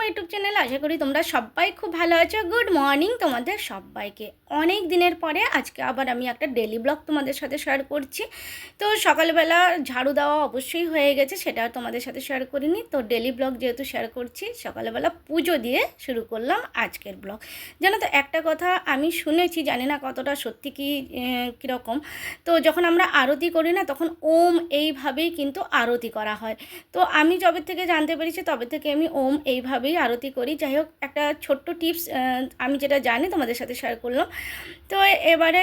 My YouTube channel আশা করি তোমরা সবাই খুব ভালো আছো। গুড মর্নিং তোমাদের সবাইকে অনেক দিনের পরে আজকে আবার আমি একটা ডেলি ব্লগ তোমাদের সাথে শেয়ার করছি। তো সকালবেলা ঝাড়ু দেওয়া অবশ্যই হয়ে গেছে, সেটা আর তোমাদের সাথে শেয়ার করিনি। তো ডেলি ব্লগ যেহেতু শেয়ার করছি, সকালবেলা পুজো দিয়ে শুরু করলাম আজকের ব্লগ জানো তো, একটা কথা আমি শুনেছি, জানি না কতটা সত্যি কি কীরকম। তো যখন আমরা আরতি করি না, তখন ওম এইভাবেই কিন্তু আরতি করা হয়। তো আমি যবে থেকে জানতে পেরেছি, তবে থেকে আমি ওম এইভাবেই আরতি করি। যাই হোক, একটা ছোট্ট টিপস আমি যেটা জানি তোমাদের সাথে শেয়ার করলাম। তো এবারে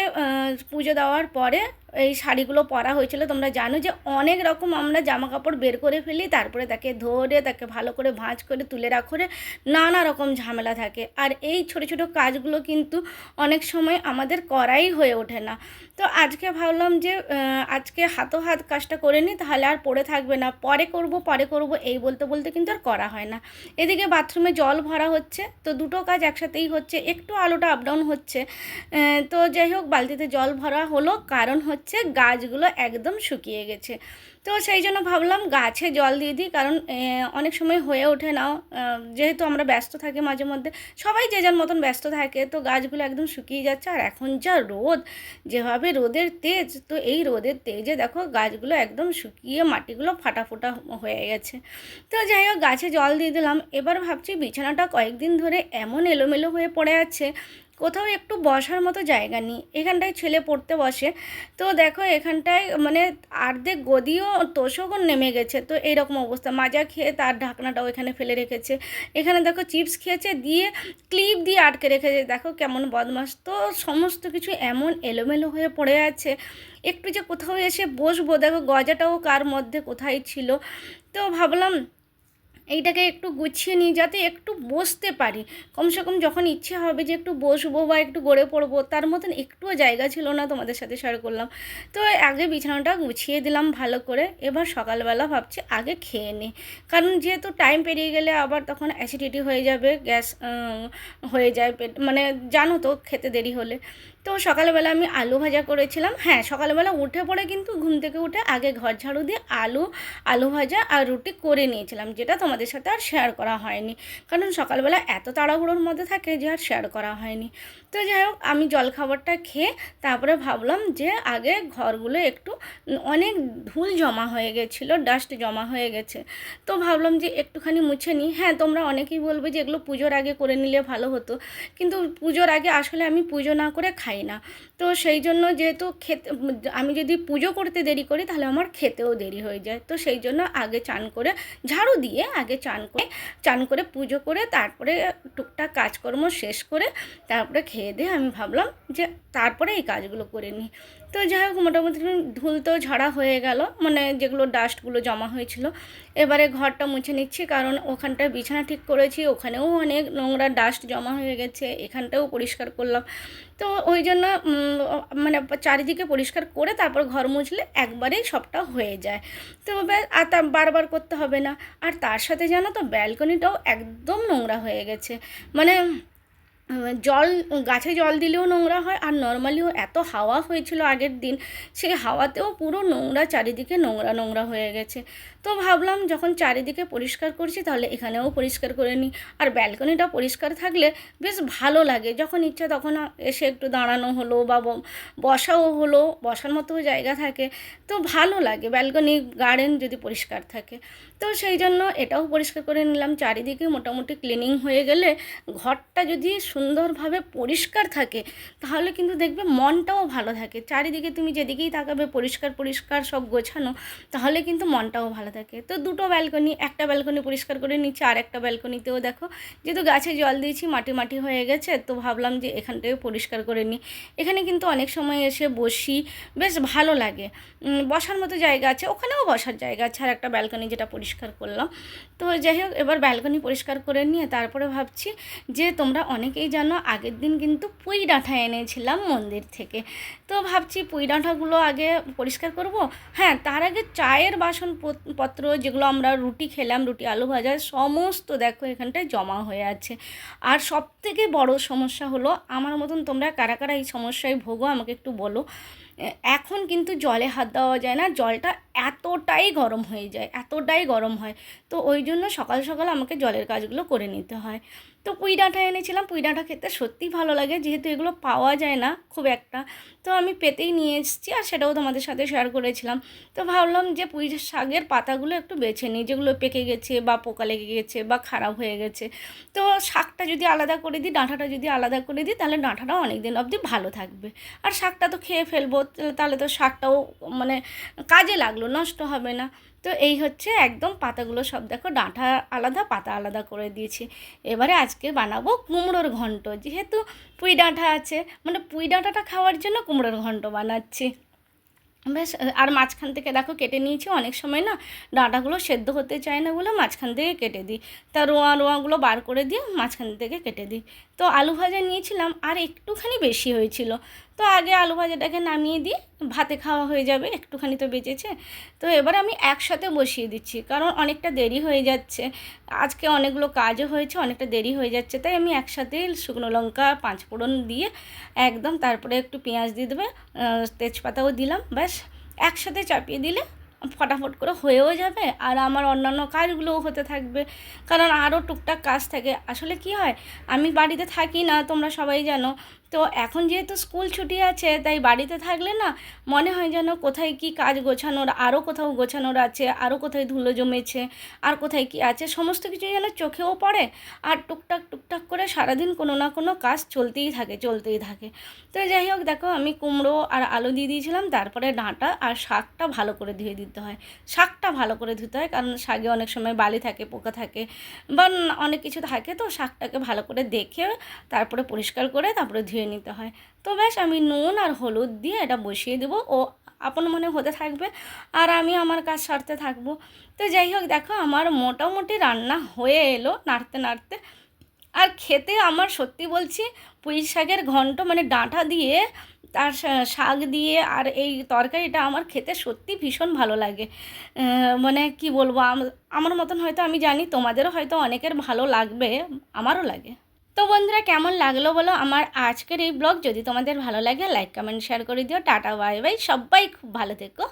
পুজো দেওয়ার পরে এই শাড়িগুলো পরা হয়েছিল। তোমরা জানো যে অনেক রকম আমরা জামা কাপড় বের করে ফেলি, তারপরে তাকে ধরে, তাকে ভালো করে ভাঁজ করে, তুলে রাখরে নানা রকম ঝামেলা থাকে। আর এই ছোট ছোট কাজগুলো কিন্তু অনেক সময় আমাদের করাই হয়ে ওঠে না। তো আজকে ভাবলাম যে আজকে হাতো হাত কাজটা করে নিই, তাহলে আর পড়ে থাকবে না। পরে করব পরে করব, এই বলতে বলতে কিন্তু আর করা হয় না। এদিকে বাথরুমে জল ভরা হচ্ছে, তো দুটো কাজ একসাথেই হচ্ছে, একটু আলোটা আপ ডাউন হচ্ছে। তো যাই হোক, বালতিতে জল ভরা হলো, কারণ হচ্ছে গাছগুলো একদম শুকিয়ে গেছে। তো সেই জন্য ভাবলাম গাছে জল দিয়ে দিই, কারণ অনেক সময় হয়ে ওঠে না। যেহেতু আমরা ব্যস্ত থাকি মাঝে মধ্যে, সবাই যে যার মতন ব্যস্ত থাকে, তো গাছগুলো একদম শুকিয়ে যাচ্ছে। আর এখন যা রোদ, যেভাবে রোদের তেজ, তো এই রোদের তেজে দেখো গাছগুলো একদম শুকিয়ে মাটিগুলো ফাটা ফোটা হয়ে গেছে। তো যাই হোক, গাছে জল দিয়ে দিলাম। এবার ভাবছি বিছানাটা কয়েকদিন ধরে এমন এলোমেলো হয়ে পড়ে আছে কোথাও একটু বসার মতো জায়গা নেই। এখানটায় ছেলে পড়তে বসে। তো দেখো এখানটায় মানে আর্ধেক গদিও তোষকও নেমে গেছে। তো এইরকম অবস্থা। মাজা খেয়ে তার ঢাকনাটাও এখানে ফেলে রেখেছে। এখানে দেখো চিপস খেয়েছে, দিয়ে ক্লিপ দিয়ে আটকে রেখেছে। দেখো কেমন বদমাস। তো সমস্ত কিছু এমন এলোমেলো হয়ে পড়ে আছে। একটু যে কোথাও এসে বসবো, দেখো গজাটাও কার মধ্যে কোথায় ছিল। তো ভাবলাম এইটাকে একটু গুছিয়ে নিই যাতে একটু বসতে পারি। কমসে কম যখন ইচ্ছে হবে যে একটু বসবো বা একটু গড়ে পড়ব, তার মতন একটুও জায়গা ছিল না তোমাদের সাথে শেয়ার করলাম। তো আগে বিছানাটা গুছিয়ে দিলাম ভালো করে, এবার সকালবেলা ভাবছি আগে খেয়ে নিই কারণ যেহেতু টাইম পেরিয়ে গেলে আবার তখন অ্যাসিডিটি হয়ে যাবে গ্যাস হয়ে যায় পেট মানে জানো তো, খেতে দেরি হলে। তো সকালবেলা আমি আলু ভাজা করেছিলাম। হ্যাঁ সকালবেলা উঠে পড়ে কিন্তু ঘুম থেকে উঠে আগে ঘর ঝাড়ু দিয়ে আলু আলু ভাজা আর রুটি করে নিয়েছিলাম, যেটা তোমাদের সাথে আর শেয়ার করা হয়নি। কারণ সকালবেলা এত তাড়াহুড়োর মধ্যে থাকে যে আর শেয়ার করা হয়নি। তো যাই হোক, আমি জলখাবারটা খেয়ে তারপরে ভাবলাম যে আগে ঘরগুলো একটু অনেক ধুল জমা হয়ে গেছিল ডাস্ট জমা হয়ে গেছে। তো ভাবলাম যে একটুখানি মুছে নিই। হ্যাঁ তোমরা অনেকেই বলবে যে এগুলো পুজোর আগে করে নিলে ভালো হতো। কিন্তু পুজোর আগে আসলে আমি পুজো না করে খাই না। তো সেই জন্য যেহেতু খেতে আমি যদি পুজো করতে দেরি করি তাহলে আমার খেতেও দেরি হয়ে যায়। তো সেই জন্য আগে চান করে ঝাড়ু দিয়ে আগে চান করে চান করে পুজো করে তারপরে টুকটাক কাজকর্ম শেষ করে তারপরে খেয়ে দিয়ে আমি ভাবলাম যে তারপরে এই কাজগুলো করে নিই। তো যাই হোক, মোটামুটি ধুল তো ঝাড়া হয়ে গেল মানে যেগুলো ডাস্টগুলো জমা হয়েছিল। এবারে ঘরটা মুছে নিচ্ছি, কারণ ওখানটায় বিছানা ঠিক করেছি, ওখানেও অনেক নোংরা ডাস্ট জমা হয়ে গেছে, এখানটাও পরিষ্কার করলাম। তো ওই জন্য মানে চারিদিকে পরিষ্কার করে তারপর ঘর মুছলে একবারেই সবটা হয়ে যায়। তো আর তা বারবার করতে হবে না। আর তার সাথে জানো তো ব্যালকনিটাও একদম নোংরা হয়ে গেছে। মানে জল, গাছে জল দিলেও নোংরা হয় আর নর্মালিও এত হাওয়া হয়েছিল আগের দিন, সেই হাওয়াতেও পুরো নোংরা চারিদিকে নোংরা নোংরা হয়ে গেছে। তো ভাবলাম যখন চারিদিকে পরিষ্কার করছি তাহলে এখানেও পরিষ্কার করে নিই। আর ব্যালকনিটা পরিষ্কার থাকলে বেশ ভালো লাগে, যখন ইচ্ছা তখন এসে একটু দাঁড়ানো হলো বা বসাও হলো, বসার মতো জায়গা থাকে, তো ভালো লাগে। ব্যালকনি, গার্ডেন যদি পরিষ্কার থাকে। তো সেই জন্য এটাও পরিষ্কার করে নিলাম। চারিদিকে মোটামুটি ক্লিনিং হয়ে গেলে ঘরটা যদি সুন্দরভাবে পরিষ্কার থাকে, তাহলে কিন্তু দেখবে মনটাও ভালো থাকে। চারিদিকে তুমি যেদিকেই তাকাবে পরিষ্কার পরিষ্কার সব গোছানো, তাহলে কিন্তু মনটাও ভালো থাকে। তো দুটো ব্যালকনি একটা ব্যালকনি পরিষ্কার করে নিচ্ছি, আর একটা ব্যালকনিতেও দেখো। যেহেতু গাছে জল দিয়েছি, মাটি মাটি হয়ে গেছে, তো ভাবলাম যে এখানটাও পরিষ্কার করে নিই। এখানে কিন্তু অনেক সময় এসে বসি, বেশ ভালো লাগে। বসার মতো জায়গা আছে, ওখানেও বসার জায়গা আছে, আর একটা ব্যালকনি যেটা পরিষ্কার করলাম। তো যাই হোক এবার ব্যালকনি পরিষ্কার করে নিয়ে তারপরে ভাবছি যে তোমরা অনেকেই জানো আগের দিন কিন্তু পুঁই ডাঁঠা এনেছিলাম মন্দির থেকে। তো ভাবছি পুঁই ডাঁঠাগুলো আগে পরিষ্কার করব। হ্যাঁ তার আগে চায়ের বাসন পত্র যেগুলো আমরা রুটি খেলাম, রুটি, আলু ভাজা, সমস্ত দেখো এখানটায় জমা হয়ে আছে। আর সব থেকে বড় সমস্যা হলো, আমার মতন তোমরা কারা কারা এই সমস্যায় ভোগো আমাকে একটু বলো। এখন কিন্তু জলে হাত দেওয়া যায় না, জলটা এতটাই গরম হয়ে যায়, এতটাই গরম হয়। তো ওই জন্য সকাল সকাল আমাকে জলের কাজগুলো করে নিতে হয়। তো পুঁই ডাঁটা এনেছিলাম, পুঁই ডাঁটা খেতে সত্যিই ভালো লাগে, যেহেতু এগুলো পাওয়া যায় না খুব একটা। তো আমি পেতেই নিয়ে এসেছি আর সেটাও তোমাদের সাথে শেয়ার করেছিলাম। তো ভাবলাম যে পুঁই শাকের পাতাগুলো একটু বেছে নিই, যেগুলো পেকে গেছে বা পোকা লেগে গেছে বা খারাপ হয়ে গেছে। তো শাকটা যদি আলাদা করে দিই, ডাঁটাটা যদি আলাদা করে দিই, তাহলে ডাঁটাটাও অনেক দিন অবধি ভালো থাকবে। আর শাকটা তো খেয়ে ফেলব, তাহলে তো শাকটাও মানে কাজে লাগল, নষ্ট হবে না। তো এই হচ্ছে একদম পাতাগুলো সব। দেখো ডাঁটা আলাদা, পাতা আলাদা করে দিয়েছি। এবারে আজকে বানাবো কুমড়োর ঘন্ট। যেহেতু পুঁই ডাঁটা আছে মানে পুঁই ডাঁটাটা খাওয়ার জন্য কুমড়োর ঘন্ট বানাচ্ছি। বেশ, আর মাঝখান থেকে দেখো কেটে নিয়েছি, অনেক সময় না ডাঁটাগুলো সেদ্ধ হতে চায় না বলে মাঝখান থেকে কেটে দিই। তা রোয়া রোয়াগুলো বার করে দিয়ে মাঝখান থেকে কেটে দিই। তো আলু ভাজা নিয়েছিলাম, আর একটুখানি বেশি হয়েছিল। তো আগে আলু ভাজাটাকে নামিয়ে দিই, ভাতে খাওয়া হয়ে যাবে, একটুখানি তো বেঁচেছে। তো এবার আমি একসাথে বসিয়ে দিচ্ছি, কারণ অনেকটা দেরি হয়ে যাচ্ছে। আজকে অনেকগুলো কাজও হয়েছে, অনেকটা দেরি হয়ে যাচ্ছে, তাই আমি একসাথে শুকনো লঙ্কা, পাঁচ ফোড়ন দিয়ে একদম তারপরে একটু পেঁয়াজ দিয়ে দেবে তেজপাতাও দিলাম, ব্যাস। একসাথে চাপিয়ে দিলে ফটাফট করে হয়েও যাবে আর আমার অন্যান্য কাজগুলোও হতে থাকবে। কারণ আরও টুকটাক কাজ থাকে। আসলে কি হয়? আমি বাড়িতে থাকি না, তোমরা সবাই জানো। তো এখন যেহেতু স্কুল ছুটি আছে, তাই বাড়িতে থাকলে না মনে হয় যেন কোথায় কি কাজ গোছানোর আরও কোথাও গোছানোর আছে আরও কোথায় ধুলো জমেছে, আর কোথায় কি আছে, সমস্ত কিছু যেন চোখেও পড়ে, আর টুকটাক টুকটাক করে সারাদিন কোনো না কোনো কাজ চলতেই থাকে চলতেই থাকে। তো যাই হোক, দেখো আমি কুমড়ো আর আলু দিয়ে দিয়েছিলাম, তারপরে ডাঁটা আর শাকটা ভালো করে ধুয়ে দিতে হয়। শাকটা ভালো করে ধুতে হয়, কারণ শাকে অনেক সময় বালি থাকে, পোকা থাকে, বা অনেক কিছু থাকে, তো শাকটাকে ভালো করে দেখে, তারপরে পরিষ্কার করে, তারপরে ধুয়ে নিতে হয়। তো ব্যাস আমি নুন আর হলুদ দিয়ে এটা বসিয়ে দেবো ও আপন মনে হতে থাকবে আর আমি আমার কাজ সারতে থাকব। তো যাই হোক, দেখো আমার মোটামুটি রান্না হয়ে এলো নাড়তে নাড়তে। আর খেতে আমার সত্যি বলছি পুঁই শাকের ঘন্ট মানে ডাঁটা দিয়ে তার শাক দিয়ে আর এই তরকারিটা আমার খেতে সত্যি ভীষণ ভালো লাগে। মানে কি বলব আমার মতন হয়তো আমি জানি তোমাদেরও হয়তো অনেকের ভালো লাগবে, আমারও লাগে। তো বন্ধুরা, কেমন লাগল বলো? আমার আজকের এই ব্লগ যদি তোমাদের ভালো লাগে লাইক কমেন্ট শেয়ার করে দিও। টাটা বাই বাই সবাই খুব ভালো থেকো।